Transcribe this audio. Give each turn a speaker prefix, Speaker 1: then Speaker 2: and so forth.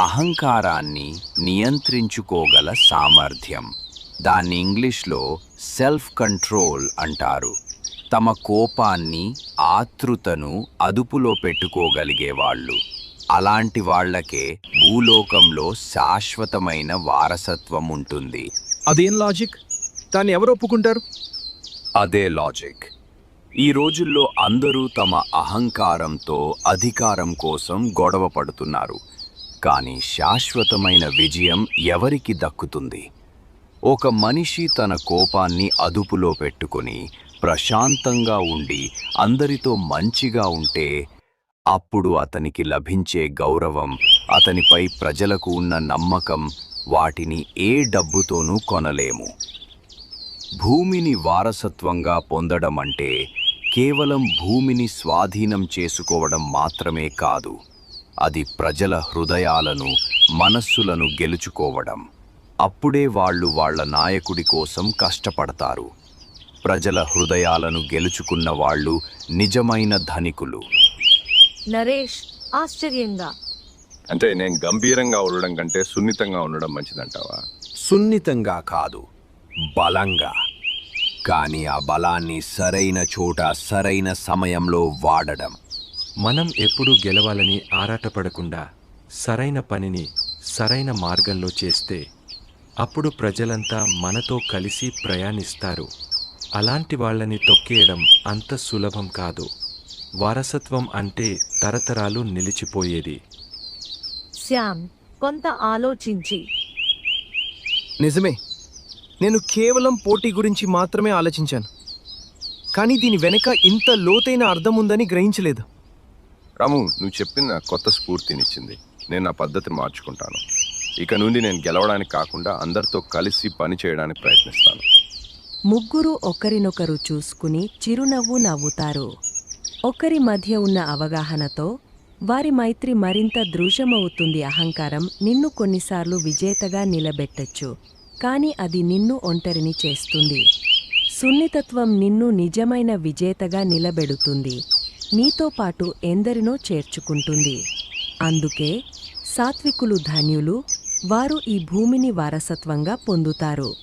Speaker 1: అహంకారాన్ని నియంత్రించుకోగల సామర్థ్యం. దాన్ని ఇంగ్లీష్లో సెల్ఫ్ కంట్రోల్ అంటారు. తమ కోపాన్ని ఆతృతను అదుపులో పెట్టుకోగలిగే వాళ్ళు అలాంటి వాళ్ళకే భూలోకంలో శాశ్వతమైన వారసత్వం ఉంటుంది.
Speaker 2: అదేం లాజిక్? దాన్ని ఎవరు ఒప్పుకుంటారు?
Speaker 1: అదే లాజిక్. ఈ రోజుల్లో అందరూ తమ అహంకారంతో అధికారం కోసం గొడవ పడుతున్నారు. కానీ శాశ్వతమైన విజయం ఎవరికి దక్కుతుంది? ఒక మనిషి తన కోపాన్ని అదుపులో పెట్టుకుని ప్రశాంతంగా ఉండి అందరితో మంచిగా ఉంటే అప్పుడు అతనికి లభించే గౌరవం అతనిపై ప్రజలకు ఉన్న నమ్మకం వాటిని ఏ డబ్బుతోనూ కొనలేము. భూమిని వారసత్వంగా పొందడం అంటే కేవలం భూమిని స్వాధీనం చేసుకోవడం మాత్రమే కాదు. అది ప్రజల హృదయాలను మనస్సులను గెలుచుకోవడం. అప్పుడే వాళ్ళు వాళ్ళ నాయకుడి కోసం కష్టపడతారు. ప్రజల హృదయాలను గెలుచుకున్న వాళ్ళు నిజమైన ధనికులు.
Speaker 3: నరేష్ ఆశ్చర్యంగా.
Speaker 4: అంటే నేను గంభీరంగా ఉండడం కంటే సున్నితంగా ఉండడం మంచిదంటావా?
Speaker 1: సున్నితంగా కాదు బలంగా. కానీ ఆ బలాన్ని సరైన చోట సరైన సమయంలో వాడడం.
Speaker 5: మనం ఎప్పుడూ గెలవాలని ఆరాటపడకుండా సరైన పనిని సరైన మార్గంలో చేస్తే అప్పుడు ప్రజలంతా మనతో కలిసి ప్రయాణిస్తారు. అలాంటి వాళ్ళని తొక్కేయడం అంత సులభం కాదు. వారసత్వం అంటే తరతరాలు నిలిచిపోయేది.
Speaker 3: శ్యామ్ కొంత ఆలోచించి.
Speaker 2: నిజమే. నేను కేవలం పోటీ గురించి మాత్రమే ఆలోచించాను. కానీ దీని వెనక ఇంత లోతైన అర్థం ఉందని గ్రహించలేదు.
Speaker 4: రాము నువ్వు చెప్పిన నాకు కొత్త స్ఫూర్తినిచ్చింది. నేను నా పద్ధతిని మార్చుకుంటాను. ఇక నుండి నేను గెలవడానికి కాకుండా అందరితో కలిసి పని చేయడానికి ప్రయత్నిస్తాను.
Speaker 6: ముగ్గురు ఒకరినొకరు చూసుకుని చిరునవ్వు నవ్వుతారు. ఒకరి మధ్య ఉన్న అవగాహనతో వారి మైత్రి మరింత దృశ్యమవుతుంది అహంకారం నిన్ను కొన్నిసార్లు విజేతగా నిలబెట్టచ్చు. కానీ అది నిన్ను ఒంటరిని చేస్తుంది. సున్నితత్వం నిన్ను నిజమైన విజేతగా నిలబెడుతుంది. నీతో పాటు ఎందరినో చేర్చుకుంటుంది. అందుకే సాత్వికులు ధన్యులు వారు ఈ భూమిని వారసత్వంగా పొందుతారు.